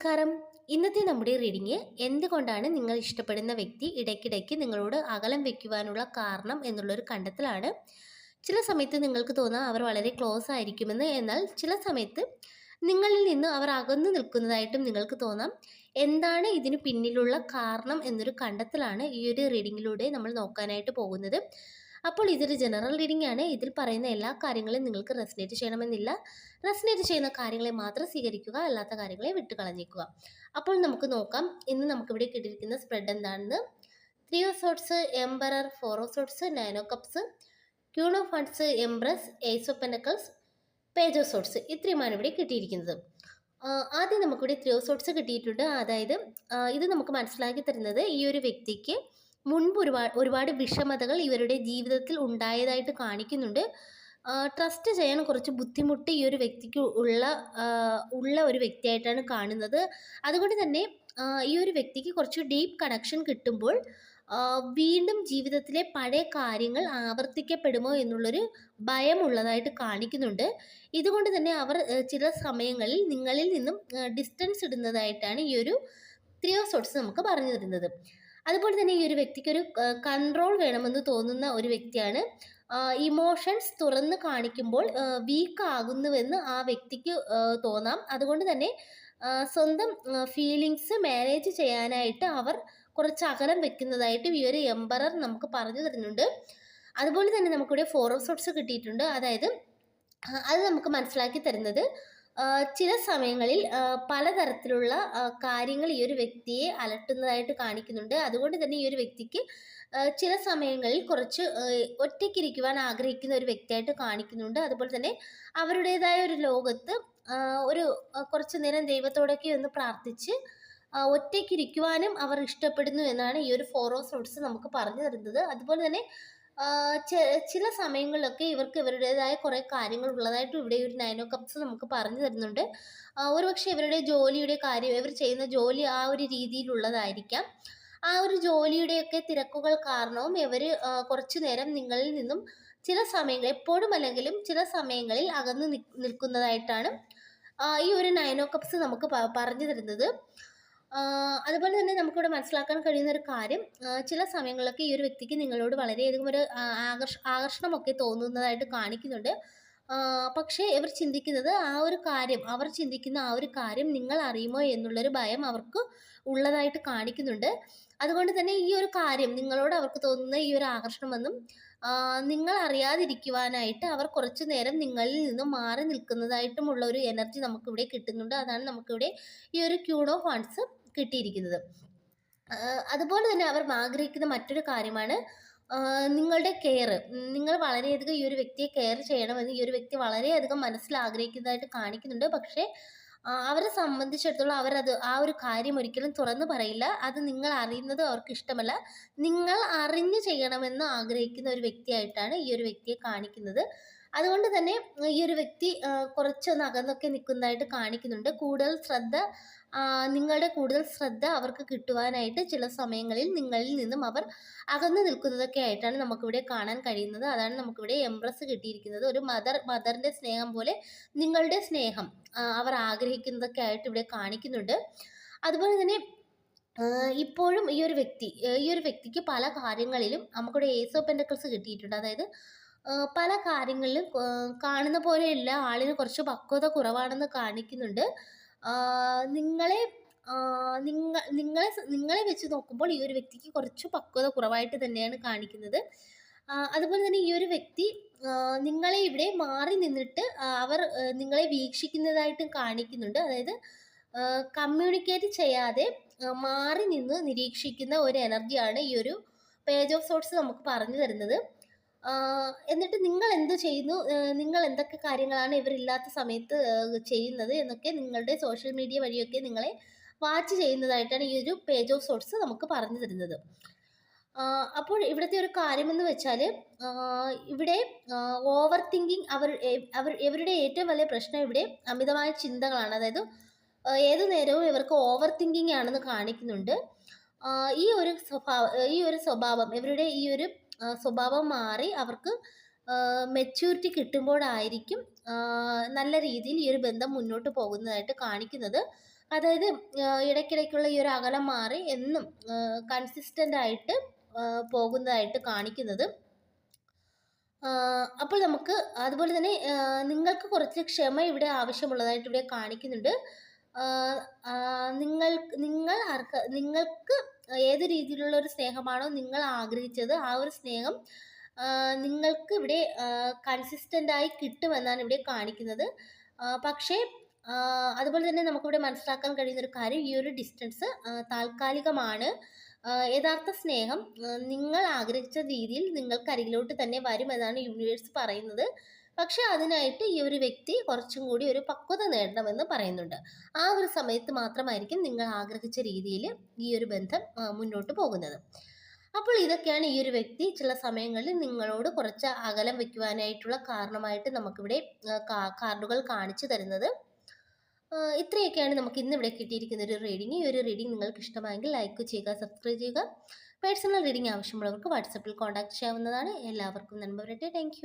നമസ്കാരം. ഇന്നത്തെ നമ്മുടെ റീഡിങ് എന്തുകൊണ്ടാണ് നിങ്ങൾ ഇഷ്ടപ്പെടുന്ന വ്യക്തി ഇടയ്ക്കിടയ്ക്ക് നിങ്ങളോട് അകലം വെക്കുവാനുള്ള കാരണം എന്നുള്ളൊരു കണ്ടെത്തലാണ്. ചില സമയത്ത് നിങ്ങൾക്ക് തോന്നാം അവർ വളരെ ക്ലോസ് ആയിരിക്കുമെന്ന്. എന്നാൽ ചില സമയത്ത് നിങ്ങളിൽ നിന്ന് അവർ അകന്നു നിൽക്കുന്നതായിട്ടും നിങ്ങൾക്ക് തോന്നാം. എന്താണ് ഇതിന് പിന്നിലുള്ള കാരണം എന്നൊരു കണ്ടെത്തലാണ് ഈ ഒരു റീഡിങ്ങിലൂടെ നമ്മൾ നോക്കാനായിട്ട് പോകുന്നത്. അപ്പോൾ ഇതൊരു ജനറൽ റീഡിംഗ് ആണ്. ഇതിൽ പറയുന്ന എല്ലാ കാര്യങ്ങളും നിങ്ങൾക്ക് റെസിനേറ്റ് ചെയ്യണമെന്നില്ല. റെസിനേറ്റ് ചെയ്യുന്ന കാര്യങ്ങളെ മാത്രം സ്വീകരിക്കുക അല്ലാത്ത കാര്യങ്ങളെ വിട്ടുകളഞ്ഞേക്കുക. അപ്പോൾ നമുക്ക് നോക്കാം. ഇന്ന് നമുക്കിവിടെ കിട്ടിയിരിക്കുന്ന സ്പ്രെഡ് എന്താണെന്ന്. Three of swords emperor four of swords nine cups queen of wands empress ace of pentacles page of swords ഇത്രയുമാണ് ഇവിടെ കിട്ടിയിരിക്കുന്നത്. ആദ്യം നമുക്കിവിടെ ത്രീ ഓഫ് സോട്ട്സ് കിട്ടിയിട്ടുണ്ട്. അതായത് ഇത് നമുക്ക് മനസ്സിലാക്കി തരുന്നത് ഈ ഒരു വ്യക്തിക്ക് മുൻപ് ഒരുപാട് ഒരുപാട് വിഷമതകൾ ഇവരുടെ ജീവിതത്തിൽ ഉണ്ടായതായിട്ട് കാണിക്കുന്നുണ്ട്. ട്രസ്റ്റ് ചെയ്യാൻ കുറച്ച് ബുദ്ധിമുട്ട് ഈ ഒരു വ്യക്തിക്ക് ഉള്ള ഉള്ള ഒരു വ്യക്തിയായിട്ടാണ് കാണുന്നത്. അതുകൊണ്ട് തന്നെ ഈ ഒരു വ്യക്തിക്ക് കുറച്ച് ഡീപ്പ് കണക്ഷൻ കിട്ടുമ്പോൾ വീണ്ടും ജീവിതത്തിലെ പഴയ കാര്യങ്ങൾ ആവർത്തിക്കപ്പെടുമോ എന്നുള്ളൊരു ഭയമുള്ളതായിട്ട് കാണിക്കുന്നുണ്ട്. ഇതുകൊണ്ട് തന്നെ അവർ ചില സമയങ്ങളിൽ നിങ്ങളിൽ നിന്നും ഡിസ്റ്റൻസ് ഇടുന്നതായിട്ടാണ് ഈ ഒരു ത്രീ ഓഫ് സോട്ട്സ് നമുക്ക് പറഞ്ഞു തരുന്നത്. അതുപോലെ തന്നെ ഈ ഒരു വ്യക്തിക്ക് ഒരു കൺട്രോൾ വേണമെന്ന് തോന്നുന്ന ഒരു വ്യക്തിയാണ്. ഇമോഷൻസ് തുറന്ന് കാണിക്കുമ്പോൾ വീക്ക് ആകുന്നുവെന്ന് ആ വ്യക്തിക്ക് തോന്നാം. അതുകൊണ്ട് തന്നെ സ്വന്തം ഫീലിങ്സ് മാനേജ് ചെയ്യാനായിട്ട് അവർ കുറച്ച് അകലം വെക്കുന്നതായിട്ട് ഈ ഒരു എംബറർ നമുക്ക് പറഞ്ഞു തരുന്നുണ്ട്. അതുപോലെ തന്നെ നമുക്കിവിടെ ഫോർ ഓഫ് സോട്ട്സ് കിട്ടിയിട്ടുണ്ട്. അതായത് അത് നമുക്ക് മനസ്സിലാക്കി തരുന്നത് ചില സമയങ്ങളിൽ പലതരത്തിലുള്ള കാര്യങ്ങൾ ഈ ഒരു വ്യക്തിയെ അലട്ടുന്നതായിട്ട് കാണിക്കുന്നുണ്ട്. അതുകൊണ്ട് തന്നെ ഈ ഒരു വ്യക്തിക്ക് ചില സമയങ്ങളിൽ കുറച്ച് ഒറ്റയ്ക്കിരിക്കുവാൻ ആഗ്രഹിക്കുന്ന ഒരു വ്യക്തിയായിട്ട് കാണിക്കുന്നുണ്ട്. അതുപോലെ തന്നെ അവരുടേതായ ഒരു ലോകത്ത് ഒരു കുറച്ച് നേരം ദൈവത്തോടൊക്കെ ഒന്ന് പ്രാർത്ഥിച്ച് ഒറ്റയ്ക്കിരിക്കുവാനും അവർ ഇഷ്ടപ്പെടുന്നു എന്നാണ് ഈ ഒരു ഫോർ ഓഫ് നമുക്ക് പറഞ്ഞു തരുന്നത്. അതുപോലെ തന്നെ ചില സമയങ്ങളിലൊക്കെ ഇവർക്ക് ഇവരുടേതായ കുറേ കാര്യങ്ങൾ ഉള്ളതായിട്ട് ഇവിടെ ഒരു നൈനോ കപ്സ് നമുക്ക് പറഞ്ഞു തരുന്നുണ്ട്. ഒരുപക്ഷെ ഇവരുടെ ജോലിയുടെ കാര്യം ഇവർ ചെയ്യുന്ന ജോലി ആ ഒരു രീതിയിലുള്ളതായിരിക്കാം. ആ ഒരു ജോലിയുടെയൊക്കെ തിരക്കുകൾ കാരണവും ഇവർ കുറച്ചു നേരം നിങ്ങളിൽ നിന്നും ചില സമയങ്ങൾ എപ്പോഴും അല്ലെങ്കിലും ചില സമയങ്ങളിൽ അകന്നു നിൽക്കുന്നതായിട്ടാണ് ഈ ഒരു നൈനോ കപ്സ് നമുക്ക് പറഞ്ഞു തരുന്നത്. അതുപോലെ തന്നെ നമുക്കിവിടെ മനസ്സിലാക്കാൻ കഴിയുന്ന ഒരു കാര്യം ചില സമയങ്ങളിലൊക്കെ ഈ ഒരു വ്യക്തിക്ക് നിങ്ങളോട് വളരെയധികം ഒരു ആകർഷ ആകർഷണമൊക്കെ തോന്നുന്നതായിട്ട് കാണിക്കുന്നുണ്ട്. പക്ഷേ ഇവർ ചിന്തിക്കുന്നത് ആ ഒരു കാര്യം അവർ ചിന്തിക്കുന്ന ആ ഒരു കാര്യം നിങ്ങൾ അറിയുമോ എന്നുള്ളൊരു ഭയം അവർക്ക് ഉള്ളതായിട്ട് കാണിക്കുന്നുണ്ട്. അതുകൊണ്ട് തന്നെ ഈ ഒരു കാര്യം നിങ്ങളോട് അവർക്ക് തോന്നുന്ന ഈ ഒരു ആകർഷണമെന്നും നിങ്ങൾ അറിയാതിരിക്കുവാനായിട്ട് അവർ കുറച്ചു നേരം നിങ്ങളിൽ നിന്നും മാറി നിൽക്കുന്നതായിട്ടുമുള്ള ഒരു എനർജി നമുക്കിവിടെ കിട്ടുന്നുണ്ട്. അതാണ് നമുക്കിവിടെ ഈ ഒരു ക്യൂൺ ഓഫ് ഫണ്ട്സ് കിട്ടിയിരിക്കുന്നത്. അതുപോലെ തന്നെ അവർ ആഗ്രഹിക്കുന്ന മറ്റൊരു കാര്യമാണ് നിങ്ങളുടെ കെയർ നിങ്ങൾ വളരെയധികം ഈ ഒരു വ്യക്തിയെ കെയർ ചെയ്യണമെന്ന് ഈ ഒരു വ്യക്തി വളരെയധികം മനസ്സിൽ ആഗ്രഹിക്കുന്നതായിട്ട് കാണിക്കുന്നുണ്ട്. പക്ഷേ അവരെ സംബന്ധിച്ചിടത്തോളം അവരത് ആ ഒരു കാര്യം ഒരിക്കലും തുറന്നു പറയില്ല. അത് നിങ്ങൾ അറിയുന്നത് അവർക്ക് ഇഷ്ടമല്ല. നിങ്ങൾ അറിഞ്ഞു ചെയ്യണമെന്ന് ആഗ്രഹിക്കുന്ന ഒരു വ്യക്തിയായിട്ടാണ് ഈ ഒരു വ്യക്തിയെ കാണിക്കുന്നത്. അതുകൊണ്ട് തന്നെ ഈ ഒരു വ്യക്തി കുറച്ചൊന്ന് അകന്നൊക്കെ നിൽക്കുന്നതായിട്ട് കാണിക്കുന്നുണ്ട്. കൂടുതൽ ശ്രദ്ധ നിങ്ങളുടെ കൂടുതൽ ശ്രദ്ധ അവർക്ക് കിട്ടുവാനായിട്ട് ചില സമയങ്ങളിൽ നിങ്ങളിൽ നിന്നും അവർ അകന്നു നിൽക്കുന്നതൊക്കെ ആയിട്ടാണ് നമുക്കിവിടെ കാണാൻ കഴിയുന്നത്. അതാണ് നമുക്കിവിടെ എംപ്രസ് കിട്ടിയിരിക്കുന്നത്. ഒരു മദർ മദറിന്റെ സ്നേഹം പോലെ നിങ്ങളുടെ സ്നേഹം അവർ ആഗ്രഹിക്കുന്നതൊക്കെ ആയിട്ട് ഇവിടെ കാണിക്കുന്നുണ്ട്. അതുപോലെ തന്നെ ഇപ്പോഴും ഈ ഒരു വ്യക്തി ഈ ഒരു വ്യക്തിക്ക് പല കാര്യങ്ങളിലും നമുക്കിവിടെ ഏസ് ഓഫ് പെൻഡക്കിൾസ് കിട്ടിയിട്ടുണ്ട്. അതായത് പല കാര്യങ്ങളിലും കാണുന്ന പോലെയല്ല ആളിന് കുറച്ച് പക്വത കുറവാണെന്ന് കാണിക്കുന്നുണ്ട്. നിങ്ങളെ നിങ്ങൾ നിങ്ങ നിങ്ങളെ നിങ്ങളെ വെച്ച് നോക്കുമ്പോൾ ഈ ഒരു വ്യക്തിക്ക് കുറച്ച് പക്വത കുറവായിട്ട് തന്നെയാണ് കാണിക്കുന്നത്. അതുപോലെ തന്നെ ഈ ഒരു വ്യക്തി നിങ്ങളെ ഇവിടെ മാറി നിന്നിട്ട് അവർ നിങ്ങളെ വീക്ഷിക്കുന്നതായിട്ടും കാണിക്കുന്നുണ്ട്. അതായത് കമ്മ്യൂണിക്കേറ്റ് ചെയ്യാതെ മാറി നിന്ന് നിരീക്ഷിക്കുന്ന ഒരു എനർജിയാണ് ഈ ഒരു പേജ് ഓഫ് സോട്ട്സ് നമുക്ക് പറഞ്ഞു തരുന്നത്. എന്നിട്ട് നിങ്ങൾ എന്ത് ചെയ്യുന്നു? നിങ്ങൾ എന്തൊക്കെ കാര്യങ്ങളാണ് ഇവരില്ലാത്ത സമയത്ത് ചെയ്യുന്നത് എന്നൊക്കെ നിങ്ങളുടെ സോഷ്യൽ മീഡിയ വഴിയൊക്കെ നിങ്ങളെ വാച്ച് ചെയ്യുന്നതായിട്ടാണ് ഈ ഒരു പേജ് ഓഫ് സോർട്സ് നമുക്ക് പറഞ്ഞു തരുന്നത്. അപ്പോൾ ഇവിടുത്തെ ഒരു കാര്യമെന്ന് വെച്ചാൽ ഇവിടെ ഓവർ തിങ്കിങ് അവർ അവർ ഇവരുടെ ഏറ്റവും വലിയ പ്രശ്നം ഇവിടെ അമിതമായ ചിന്തകളാണ്. അതായത് ഏത് നേരവും ഇവർക്ക് ഓവർ തിങ്കിങ് ആണെന്ന് കാണിക്കുന്നുണ്ട്. ഈ ഒരു സ്വഭാവം ഈ ഒരു സ്വഭാവം ഇവരുടെ ഈ ഒരു സ്വഭാവം മാറി അവർക്ക് മെച്യൂരിറ്റി കിട്ടുമ്പോഴായിരിക്കും നല്ല രീതിയിൽ ഈ ഒരു ബന്ധം മുന്നോട്ട് പോകുന്നതായിട്ട് കാണിക്കുന്നത്. അതായത് ഇടയ്ക്കിടയ്ക്കുള്ള ഈ ഒരു അകലം മാറി എന്നും കൺസിസ്റ്റന്റ് ആയിട്ട് പോകുന്നതായിട്ട് കാണിക്കുന്നത്. അപ്പോൾ നമുക്ക് അതുപോലെ തന്നെ നിങ്ങൾക്ക് കുറച്ച് ക്ഷമ ഇവിടെ ആവശ്യമുള്ളതായിട്ട് ഇവിടെ കാണിക്കുന്നുണ്ട്. നിങ്ങൾ നിങ്ങൾ ആർക്ക് നിങ്ങൾക്ക് ഏത് രീതിയിലുള്ള ഒരു സ്നേഹമാണോ നിങ്ങൾ ആഗ്രഹിച്ചത് ആ ഒരു സ്നേഹം നിങ്ങൾക്ക് ഇവിടെ കൺസിസ്റ്റന്റ് ആയി കിട്ടുമെന്നാണ് ഇവിടെ കാണിക്കുന്നത്. പക്ഷേ അതുപോലെ തന്നെ നമുക്കിവിടെ മനസ്സിലാക്കാൻ കഴിയുന്ന ഒരു കാര്യം ഈ ഒരു ഡിസ്റ്റൻസ് താൽക്കാലികമാണ്. യഥാർത്ഥ സ്നേഹം നിങ്ങൾ ആഗ്രഹിച്ച രീതിയിൽ നിങ്ങൾക്ക് അരികിലോട്ട് തന്നെ വരുമെന്നാണ് യൂണിവേഴ്സ് പറയുന്നത്. പക്ഷേ അതിനായിട്ട് ഈ ഒരു വ്യക്തി കുറച്ചും കൂടി ഒരു പക്വത നേടണമെന്ന് പറയുന്നുണ്ട്. ആ ഒരു സമയത്ത് മാത്രമായിരിക്കും നിങ്ങൾ ആഗ്രഹിച്ച രീതിയിൽ ഈ ഒരു ബന്ധം മുന്നോട്ട് പോകുന്നത്. അപ്പോൾ ഇതൊക്കെയാണ് ഈ ഒരു വ്യക്തി ചില സമയങ്ങളിൽ നിങ്ങളോട് കുറച്ച് അകലം വയ്ക്കുവാനായിട്ടുള്ള കാരണമായിട്ട് നമുക്കിവിടെ കാർഡുകൾ കാണിച്ചു തരുന്നത്. ഇത്രയൊക്കെയാണ് നമുക്ക് ഇന്ന് ഇവിടെ കിട്ടിയിരിക്കുന്ന ഒരു റീഡിങ്. ഈ ഒരു റീഡിങ് നിങ്ങൾക്ക് ഇഷ്ടമായെങ്കിൽ ലൈക്ക് ചെയ്യുക സബ്സ്ക്രൈബ് ചെയ്യുക. പേഴ്സണൽ റീഡിങ് ആവശ്യമുള്ളവർക്ക് വാട്സപ്പിൽ കോൺടാക്ട് ചെയ്യാവുന്നതാണ്. എല്ലാവർക്കും നന്മ വരട്ടെ. താങ്ക്